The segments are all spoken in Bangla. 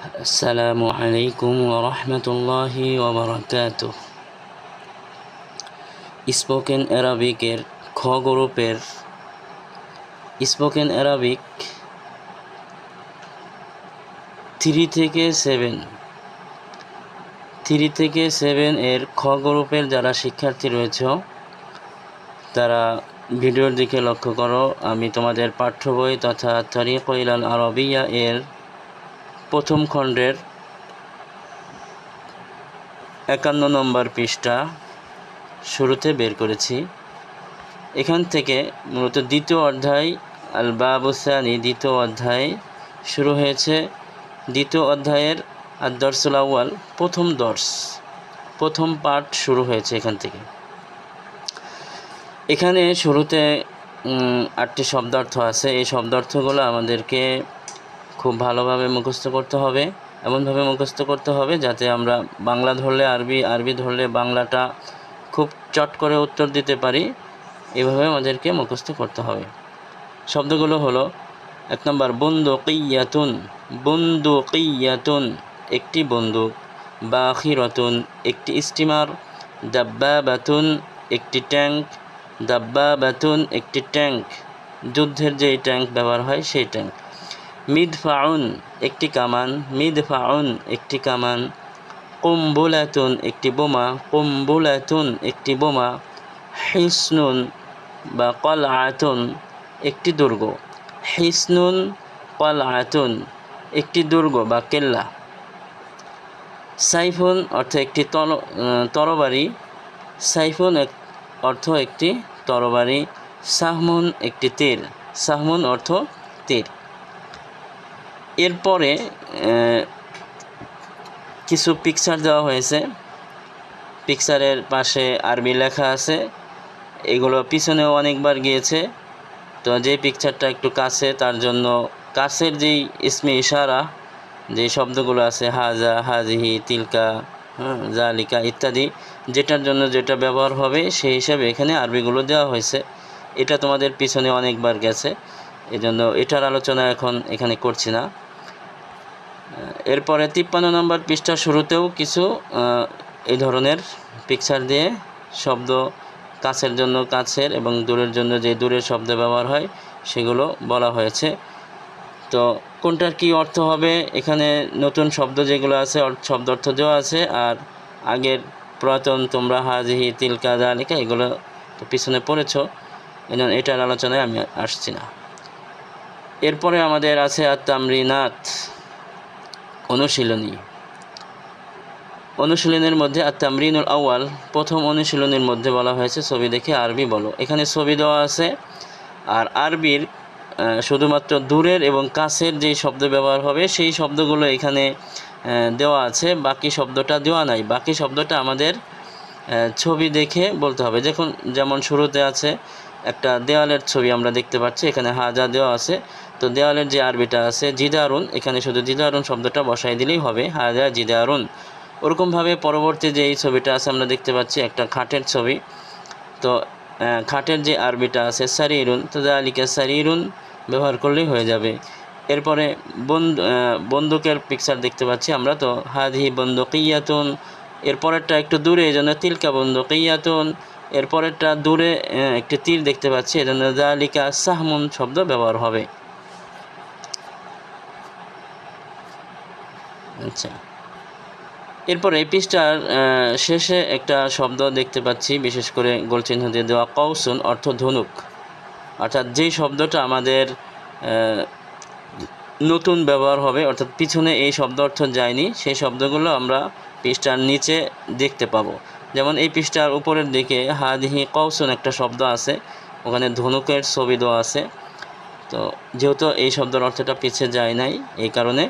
আসসালামু আলাইকুম ওরহমতুল্লাহি ওবরাকাত স্পোকেন অ্যারাবিকের খ গ্রুপের স্পোকেন অ্যারাবিক থ্রি থেকে সেভেন থ্রি থেকে সেভেন এর খ গ্রুপের যারা শিক্ষার্থী রয়েছে, তারা ভিডিওর দিকে লক্ষ্য করো। আমি তোমাদের পাঠ্য বই তথা তারিক ইলাল আরবিয়া এর প্রথম খণ্ডের একান্ন নম্বর পৃষ্ঠা শুরুতে বের করেছি। এখান থেকে মূলত দ্বিতীয় অধ্যায় আল বাবুসানি দ্বিতীয় অধ্যায় শুরু হয়েছে। দ্বিতীয় অধ্যায়ের আদর্সুল আউয়াল, প্রথম দর্শ, প্রথম পাঠ শুরু হয়েছে এখান থেকে। এখানে শুরুতে আটটি শব্দার্থ আছে। এই শব্দার্থগুলো আমাদেরকে খুব ভালোভাবে মুখস্থ করতে হবে, এমনভাবে মুখস্থ করতে হবে যাতে আমরা বাংলা ধরলে আরবি আরবি ধরলে বাংলাটা খুব চট করে উত্তর দিতে পারি, এভাবে আমাদেরকে মুখস্থ করতে হবে। শব্দগুলো হলো, এক নম্বর বন্দু কিয়াতুন বন্দু কিয়াতুন একটি বন্দুক, বাখিরতুন, একটি স্টিমার, দাব্বাবাতুন, একটি ট্যাঙ্ক, দাব্বাবাতুন, একটি ট্যাঙ্ক, যুদ্ধের যেই ট্যাঙ্ক ব্যবহার হয় সেই ট্যাঙ্ক। মিদফাউন একটি কামান, মিদফাউন একটি কামান, কুম্বুলাতুন একটি বোমা, কুম্বুলাতুন একটি বোমা, হিসনুন বা কল আতুন একটি দুর্গ। হিসনুন কল আতুন একটি দুর্গ বা কেল্লা। সাইফুন অর্থ একটি তর তরবারি। সাইফুন অর্থ একটি তরবারি। সাহমুন একটি তীর। সাহমুন অর্থ তীর। এরপরে কিছু পিকচার দেওয়া হয়েছে। পিকচারের পাশে আরবি লেখা আছে। এগুলো পিছনেও অনেকবার গিয়েছে। তো যে পিকচারটা একটু কাছে, তার জন্য কাছের যেই ইসমে ইশারা, যে শব্দগুলো আছে, হাজা, হাজিহি, তিলকা হ্যাঁ জালিকা ইত্যাদি, যেটার জন্য যেটা ব্যবহার হবে, সেই হিসাবে এখানে আরবিগুলো দেওয়া হয়েছে। এটা তোমাদের পিছনে অনেকবার গেছে। এজন্য এটার আলোচনা এখন এখানে করছি না। এরপরে তিপ্পান্ন নম্বর পৃষ্ঠার শুরুতেও কিছু এই ধরনের পিকচার দিয়ে শব্দ কাছের জন্য কাছের এবং দূরের জন্য যে দূরের শব্দ ব্যবহার হয়, সেগুলো বলা হয়েছে। তো কোনটার কি অর্থ হবে? এখানে নতুন শব্দ যেগুলো আছে শব্দ অর্থ দেওয়া আছে, আর আগের পুরাতন তোমরা হাজিহি, তিলকা, জালিকা, এগুলো তো পিছনে পড়েছ, এই জন্য এটার আলোচনায় আমি আসছি না। এরপরে আমাদের আছে আত্মামরিনাথ অনুশীলনী। অনুশীলনের মধ্যে আর তামরিনুল আউয়াল প্রথম অনুশীলনের মধ্যে বলা হয়েছে, ছবি দেখে আরবি বলো। এখানে ছবি দেওয়া আছে, আর আরবির শুধুমাত্র দূরের এবং কাছের যেই শব্দ ব্যবহার হবে, সেই শব্দগুলো এখানে দেওয়া আছে। বাকি শব্দটা দেওয়া নাই। বাকি শব্দটা আমাদের ছবি দেখে বলতে হবে। দেখুন, যেমন শুরুতে আছে, একটা দেওয়ালের ছবি আমরা দেখতে পাচ্ছি, এখানে হাজা দেওয়া আছে। তো দেওয়ালের যে আরবিটা আছে, জিদারুন, এখানে শুধু জিদারুন শব্দটা বসাই দিলেই হবে, হাজা জিদারুন। ওরকমভাবে পরবর্তী যে এই ছবিটা আছে, আমরা দেখতে পাচ্ছি একটা খাটের ছবি। তো খাটের যে আরবিটা আছে, সারিরুন, তো জালিকা সারিরুন ব্যবহার করলেই হয়ে যাবে। এরপরে বন্দু বন্দুকের পিকচার দেখতে পাচ্ছি আমরা, তো হাদি বন্দুকিয়াতুন, এরপরেরটা একটু দূরে, এই জন্য তিলকা বন্দুকিয়াতুন, এরপরেরটা দূরে একটি তীর দেখতে পাচ্ছি, এই জন্য জালিকা সাহমুন শব্দ ব্যবহার হবে। আচ্ছা। এরপর এই পৃষ্ঠার শেষে একটা শব্দ দেখতে পাচ্ছি, বিশেষ করে গোলচিহ্ন দিয়ে দেওয়া কৌসুন অর্থ ধনুক। অর্থাৎ যেই শব্দটা আমাদের নতুন ব্যবহার হবে, অর্থাৎ পিছনে এই শব্দ অর্থ যায়নি, সেই শব্দগুলো আমরা পৃষ্ঠার নিচে দেখতে পাবো। যেমন এই পৃষ্ঠার উপরের দিকে হাদিহি কৌসুন একটা শব্দ আছে, ওখানে ধনুকের ছবি দেওয়া আছে। তো যেহেতু এই শব্দের অর্থটা পিছে যায় নাই, এই কারণে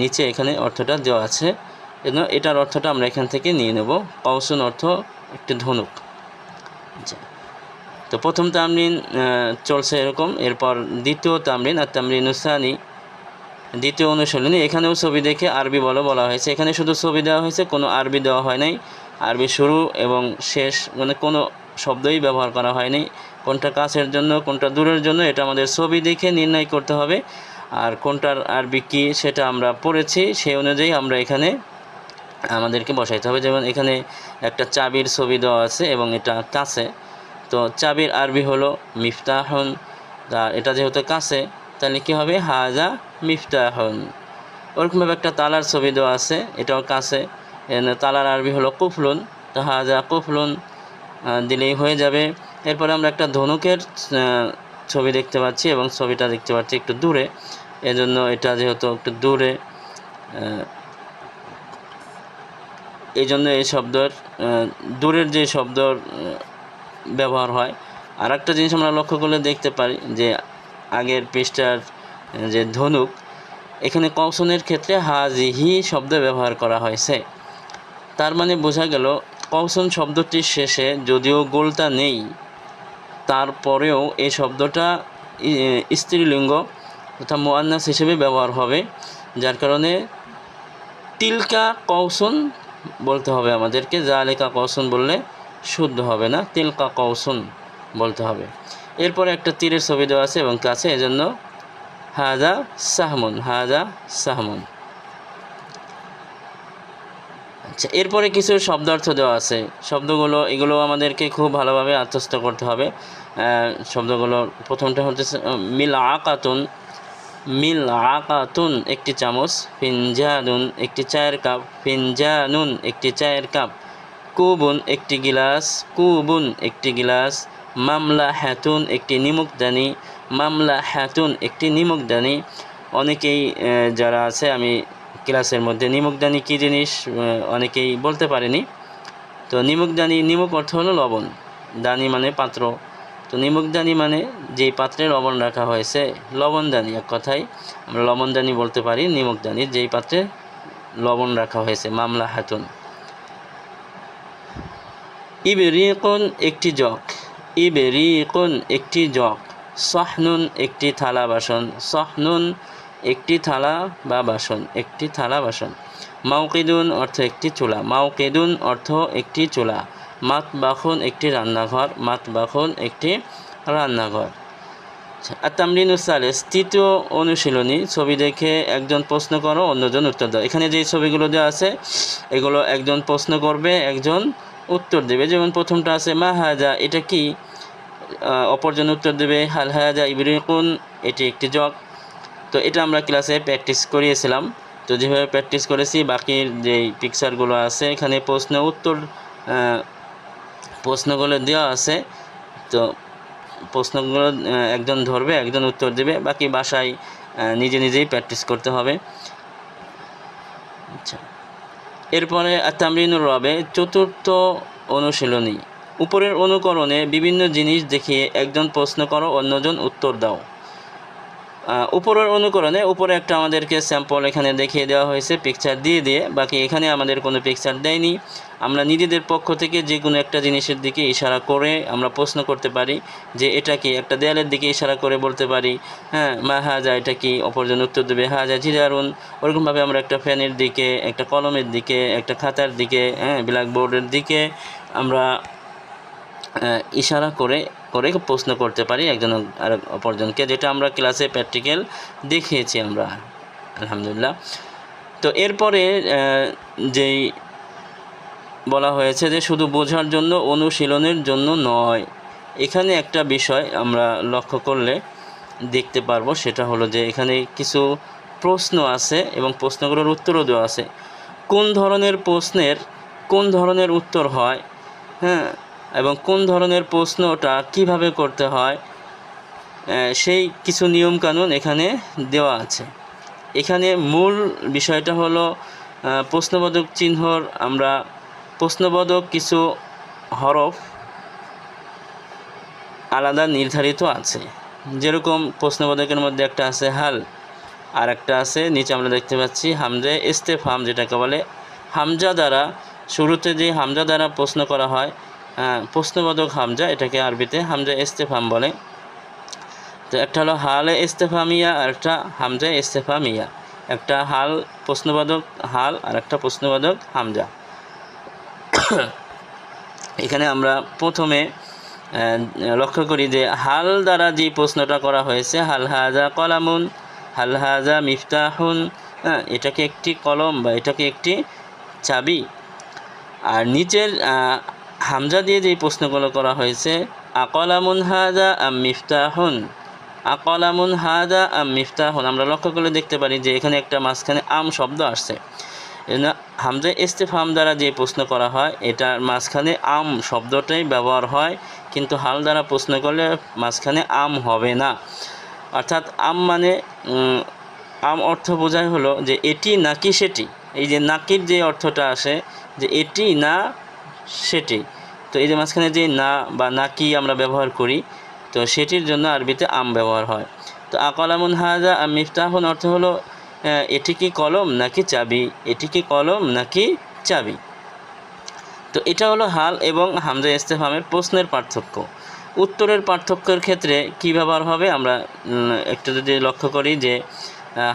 নিচে এখানে অর্থটা দেওয়া আছে। এজন্য এটার অর্থটা আমরা এখান থেকে নিয়ে নেব। কৌসুন অর্থ একটি ধনুক। আচ্ছা। তো প্রথম তামরিন চলছে এরকম। এরপর দ্বিতীয় তামরিন, আর তামরিন উসানি দ্বিতীয় অনুশীলনী। এখানেও ছবি দেখে আরবি বলো বলা হয়েছে। এখানে শুধু ছবি দেওয়া হয়েছে, কোনো আরবি দেওয়া হয় নাই। আরবি শুরু এবং শেষ মানে কোনো শব্দই ব্যবহার করা হয়নি কোনটা কাছের জন্য, কোনটা দূরের জন্য, এটা আমাদের ছবি দেখে নির্ণয় করতে হবে। আর কোনটার আরবি কী সেটা আমরা পড়েছি, সেই অনুযায়ী আমরা এখানে আমাদেরকে বসাইতে হবে। যেমন এখানে একটা চাবির ছবি দেওয়া আছে এবং এটা কাছে। তো চাবির আরবি হলো মিফতাহন। এটা যেহেতু কাছে, তাহলে কী হবে? হাজা মিফতাহন। ওরকমভাবে একটা তালার ছবি দেওয়া আছে, এটাও কাছে। তালার আরবি হলো কুফলুন। তো হাজা কুফলুন দিলেই হয়ে যাবে। এরপরে আমরা একটা ধনুকের ছবি দেখতে পাচ্ছি এবং ছবিটা দেখতে পাচ্ছি একটু দূরে। এজন্য এটা যেহেতু একটু দূরে এই জন্য এই শব্দের দূরের যে শব্দর আহ, ব্যবহার হয়। আর একটা জিনিস আমরা লক্ষ্য করলে দেখতে পারি যে আগের পৃষ্ঠার যে ধনুক এখানে কৌশনের ক্ষেত্রে হাজিহি শব্দ ব্যবহার করা হয়েছে। তার মানে বোঝা গেল কৌশন শব্দটির শেষে যদিও গোলটা নেই তারপরেও এই শব্দটা স্ত্রীলিঙ্গ তথা মোয়ান্নাস হিসেবে ব্যবহার হবে, যার কারণে তিলকা কৌশন বলতে হবে আমাদেরকে জালেকা কৌশন বললে শুদ্ধ হবে না, তিলকা কৌশন বলতে হবে। এরপরে একটা তীরের ছবি দেওয়া আছে এবং কাছে এজন্য হাজা সাহমুন হাজা সাহমুন। আচ্ছা এরপরে কিছু শব্দার্থ দেওয়া আছে। শব্দগুলো, এগুলো আমাদেরকে খুব ভালোভাবে আত্মস্থ করতে হবে। শব্দগুলো প্রথমটা হচ্ছে, মিল আকাতুন মিল আকাতুন একটি চামচ ফিনজানুন একটি চায়ের কাপ ফিনজানুন একটি চায়ের কাপ, কুবুন একটি গিলাস, কুবুন একটি গিলাস মামলা হ্যাতুন একটি নিমুকদানি মামলা হ্যাতুন একটি নিমুকদানি অনেকেই যারা আছে, আমি ক্লাসের মধ্যে নিমুকদানি কী জিনিস অনেকেই বলতে পারেনি। তো নিমুকদানি নিমুক অর্থ হলো লবণ। দানি মানে পাত্র। তো নিমুকদানি মানে যেই পাত্রে লবণ রাখা হয়েছে, লবণদানি এক কথায়, আমরা লবণদানি বলতে পারি নিমুকদানি যেই পাত্রে লবণ রাখা হয়েছে, মামলা হাতুন। ইবেরিকুন একটি জগ, ইবেরিকুন একটি জগ, সহনুন একটি থালা বাসন, সহনুন একটি থালা বা বাসন, একটি থালা বাসন। মাউকেদুন অর্থ একটি চুলা, মাউকেদুন অর্থ একটি চুলা। মাত বাখন একটি রান্নাঘর মাত বাখন একটি রান্নাঘর। আর তামরিন সালেস, তৃতীয় অনুশীলনী, ছবি দেখে একজন প্রশ্ন করো, অন্যজন উত্তর দাও। এখানে যে ছবিগুলো দেওয়া আছে, এগুলো একজন প্রশ্ন করবে, একজন উত্তর দেবে। যেমন প্রথমটা আছে, মা হাজা, এটা কি? অপরজন উত্তর দেবে, হাল হাজা ইবরিকুন, এটি একটি জগ। তো এটা আমরা ক্লাসে প্র্যাকটিস করিয়েছিলাম। তো যেভাবে প্র্যাকটিস করেছি, বাকির যেই পিকচারগুলো আছে, এখানে প্রশ্ন উত্তর প্রশ্নগুলো দেওয়া আছে, তো প্রশ্নগুলো একজন ধরবে, একজন উত্তর দেবে, বাকি বাসায় নিজে নিজেই প্র্যাকটিস করতে হবে। আচ্ছা। এরপরে তামরিনুর রবে চতুর্থ অনুশীলনী। উপরের অনুকরণে বিভিন্ন জিনিস দেখিয়ে একজন প্রশ্ন করো, অন্যজন উত্তর দাও। উপরের অনুকরণে উপরে একটা আমাদেরকে স্যাম্পল এখানে দেখিয়ে দেওয়া হয়েছে পিকচার দিয়ে দিয়ে, বাকি এখানে আমাদের কোনো পিকচার দেয়নি। আমরা নিজেদের পক্ষ থেকে যে কোনো একটা জিনিসের দিকে ইশারা করে আমরা প্রশ্ন করতে পারি যে এটা কি একটা দেয়ালের দিকে ইশারা করে বলতে পারি হ্যাঁ মা হাজা, এটা কি? অপরজন উত্তর দেবে হা হাজা, জিরারুন। ওরকমভাবে আমরা একটা ফ্যানের দিকে, একটা কলমের দিকে, একটা খাতার দিকে হ্যাঁ ব্ল্যাকবোর্ডের দিকে আমরা ইশারা করে করে প্রশ্ন করতে পারি একজন আর অপরজনকে, যেটা আমরা ক্লাসে প্র্যাকটিক্যাল দেখিয়েছি আমরা, আলহামদুলিল্লাহ। তো এরপরে যেই বলা হয়েছে যে শুধু বোঝার জন্য, অনুশীলনের জন্য নয়, এখানে একটা বিষয় আমরা লক্ষ্য করলে দেখতে পারব, সেটা হলো যে এখানে কিছু প্রশ্ন আছে এবং প্রশ্নগুলোর উত্তরও দেওয়া আছে। কোন ধরনের প্রশ্নের কোন ধরনের উত্তর হয়? হ্যাঁ এবং কোন ধরনের প্রশ্নটা কীভাবে করতে হয় সেই কিছু নিয়মকানুন এখানে দেওয়া আছে। এখানে মূল বিষয়টা হলো প্রশ্নবোধক চিহ্নর আমরা প্রশ্নবোধক কিছু হরফ আলাদা নির্ধারিত আছে। যেরকম প্রশ্নবোধকের মধ্যে একটা আছে হাল আর একটা আছে নিচে আমরা দেখতে পাচ্ছি হামজা ইস্তেফাম যেটাকে বলে হামজা দ্বারা শুরুতে যে হামজা দ্বারা প্রশ্ন করা হয় হ্যাঁ, প্রশ্নবোধক হামজা, এটাকে আরবিতে হামজা ইস্তেফাম বলে। তো একটা হলো হাল হালে ইস্তেফামিয়া আর একটা হামজা ইস্তেফামিয়া। একটা হাল প্রশ্নবোধক হাল আর একটা প্রশ্নবোধক হামজা। এখানে আমরা প্রথমে লক্ষ্য করি যে হাল দ্বারা যে প্রশ্নটা করা হয়েছে, হাল হাজা কলামুন, হাল হাজা মিফতাহুন হ্যাঁ এটাকে একটি কলম বা এটাকে একটি চাবি। আর নিচের হামজা দিয়ে যে প্রশ্নগুলো করা হয়েছে আকলামুন হাজা আম মিফতাহুন? আকলামুন হাজা আম মিফতাহুন? আমরা লক্ষ্য করলে দেখতে পারি যে এখানে একটা মাঝখানে আম শব্দ আসছে। হামজা ইস্তেফাম দ্বারা যে প্রশ্ন করা হয়, এটার মাঝখানে আম শব্দটাই ব্যবহার হয়, কিন্তু হাল দ্বারা প্রশ্ন করলে মাঝখানে আম হবে না। অর্থাৎ আম মানে আম অর্থ বোঝায় হলো যে এটি নাকি সেটি। এই যে নাকির যে অর্থটা আসে, যে এটি না সেটি। তো এই যে মাঝখানে যে না বা নাকি আমরা ব্যবহার করি, তো সেটির জন্য আরবিতে আম ব্যবহার হয়। তো আকলামুন হাজা আম মিফতাহুন অর্থ হলো এটি কি কলম নাকি চাবি? এটি কি কলম নাকি চাবি? তো এটা হলো হাল এবং হামজা ইস্তেফামের প্রশ্নের পার্থক্য। উত্তরের পার্থক্যের ক্ষেত্রে কী ব্যবহার হবে? আমরা একটু যদি লক্ষ্য করি যে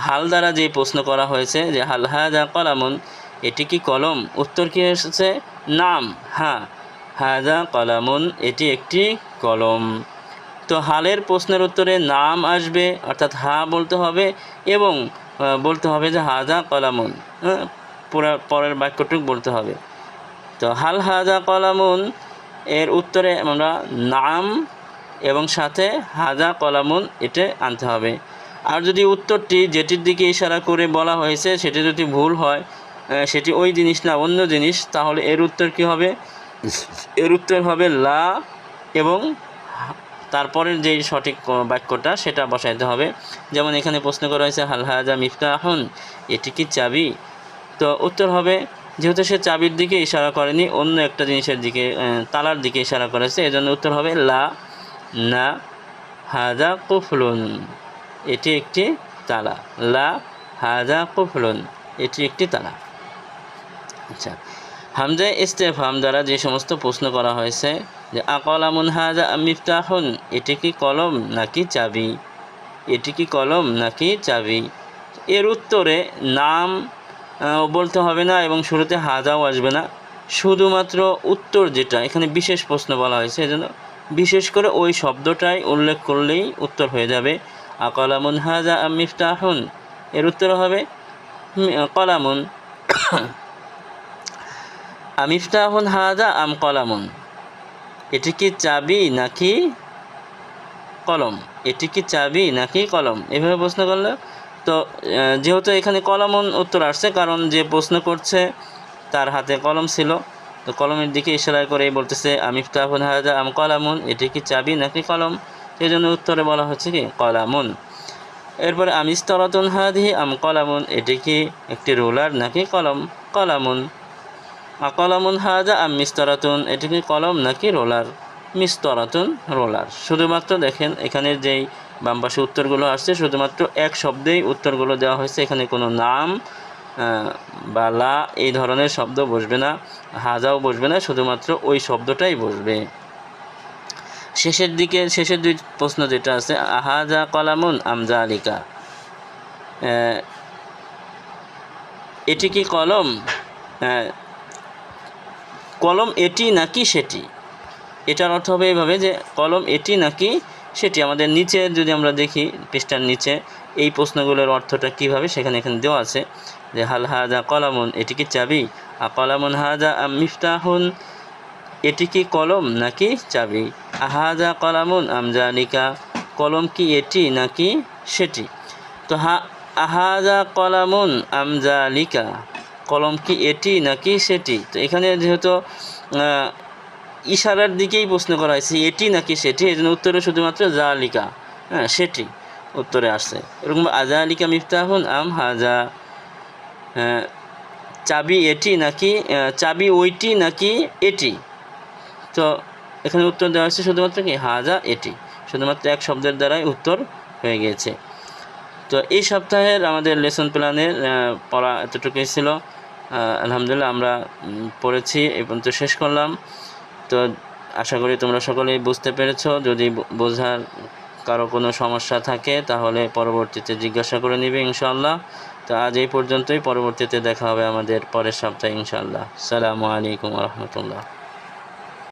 হাল দ্বারা যে প্রশ্ন করা হয়েছে যে হাল হাজা কলামুন, এটি কি কলম? উত্তর কী এসেছে? নাম হ্যাঁ হাজা কলামুন, এটি একটি কলম। তো হালের প্রশ্নের উত্তরে নাম আসবে, অর্থাৎ হা বলতে হবে এবং বলতে হবে যে হাজা কলামুন হ্যাঁ পরের বাক্যটুক বলতে হবে। তো হাল হাজা কলামুন, এর উত্তরে আমরা নাম এবং সাথে হাজা কলামুন, এটা আনতে হবে। আর যদি উত্তরটি যেটির দিকে ইশারা করে বলা হয়েছে, সেটি যদি ভুল হয় সেটি ওই জিনিস না অন্য জিনিস। তাহলে এর উত্তর কি হবে? এর উত্তর হবে লা এবং তারপরের যেই সঠিক বাক্যটা সেটা বসাইতে হবে। যেমন এখানে প্রশ্ন করা হয়েছে হাল হাজা মিফতাহুন এটি কি চাবি? তো উত্তর হবে যেহেতু সে চাবির দিকে ইশারা করেনি অন্য একটা জিনিসের দিকে তালার দিকে ইশারা করেছে এজন্য উত্তর হবে লা। না হাজা কুফলুন এটি একটি তালা। লা হাজা কুফলুন এটি একটি তালা। আচ্ছা। হামজা ইস্তেফাম দ্বারা যে সমস্ত প্রশ্ন করা হয়েছে, যে আকলামুন হাজা মিফতাহুন, এটি কি কলম নাকি চাবি? এটি কি কলম নাকি চাবি? এর উত্তরে নাম বলতে হবে না এবং শুরুতে হাজাও আসবে না। শুধুমাত্র উত্তর যেটা, এখানে বিশেষ প্রশ্ন বলা হয়েছে, এজন্য বিশেষ করে ওই শব্দটাই উল্লেখ করলেই উত্তর হয়ে যাবে। আকলামুন হাজা মিফতাহুন, এর উত্তর হবে কলামুন। আমিফতাহুন হাজা আম কলামুন? এটি কি চাবি নাকি কলম? এটি কি চাবি নাকি কলম? এভাবে প্রশ্ন করলে তো যেহেতু এখানে কলমন উত্তর আসছে, কারণ যে প্রশ্ন করছে তার হাতে কলম ছিল, তো কলমের দিকে ইশারা করে বলতেছে, আমিফতাহুন হাজা আম কলামুন? এটি কি চাবি নাকি কলম? সেই জন্য উত্তরে বলা হচ্ছে কি, কলামুন। এরপরে আমিস্তরাতুন হাদিহি আম কলামুন? এটি কি একটি রোলার নাকি কলম? কলামুন। আকলামুন হাজা আম মিস্তরাতুন, এটি কি কলম নাকি রোলার? মিস্তরাতুন রোলার। শুধুমাত্র দেখেন, এখানে যেই বাম পাশে উত্তরগুলো আসছে, শুধুমাত্র এক শব্দেই উত্তরগুলো দেওয়া হয়েছে। এখানে কোনো নাম বা লা এই ধরনের শব্দ বসবে না, হাজাও বসবে না, শুধুমাত্র ওই শব্দটাই বসবে। শেষের দিকে, শেষের দুই প্রশ্ন যেটা আছে আহাজা কলামুন আমজা আলিকা এটি কি কলম? কলম এটি নাকি সেটি? এটার অর্থ হবে এইভাবে যে কলম এটি নাকি সেটি। আমাদের নিচে যদি আমরা দেখি, পৃষ্ঠার নিচে, এই প্রশ্নগুলোর অর্থটা কীভাবে সেখানে এখানে দেওয়া আছে? যে হাল হাজা কলামুন, এটি কি চাবি? আ কলামুন হাজা আম মিফতাহুন, এটি কি কলম নাকি চাবি? আহাজা কলামুন আমজালিকা কলম কি এটি নাকি সেটি? তো হা আহাজা কলামুন আমজালিকা কলম কি এটি নাকি সেটি? তো এখানে যেহেতু ইশারার দিকেই প্রশ্ন করা হয়েছে এটি নাকি সেটি? এই জন্য উত্তরে শুধুমাত্র জালিকা হ্যাঁ সেটি উত্তরে আসছে। এরকম আজালিকা মিফতাহুন আম হাজা হ্যাঁ, চাবি এটি নাকি চাবি ওইটি নাকি এটি? তো এখানে উত্তর দেওয়া হচ্ছে শুধুমাত্র কি? হাজা এটি। শুধুমাত্র এক শব্দের দ্বারাই উত্তর হয়ে গিয়েছে তো এই সপ্তাহের আমাদের লেসন প্ল্যানের পড়া এতটুকুই ছিল। আলহামদুলিল্লাহ আমরা পড়েছি, এই পর্যন্ত শেষ করলাম। তো আশা করি তোমরা সকলেই বুঝতে পেরেছ। যদি বোঝার কারও কোনো সমস্যা থাকে, তাহলে পরবর্তীতে জিজ্ঞাসা করে নিবে ইনশাআল্লাহ। তো আজ এই পর্যন্তই। পরবর্তীতে দেখা হবে আমাদের পরের সপ্তাহে ইনশাআল্লাহ। সালামু আলাইকুম রহমতুল্লাহ।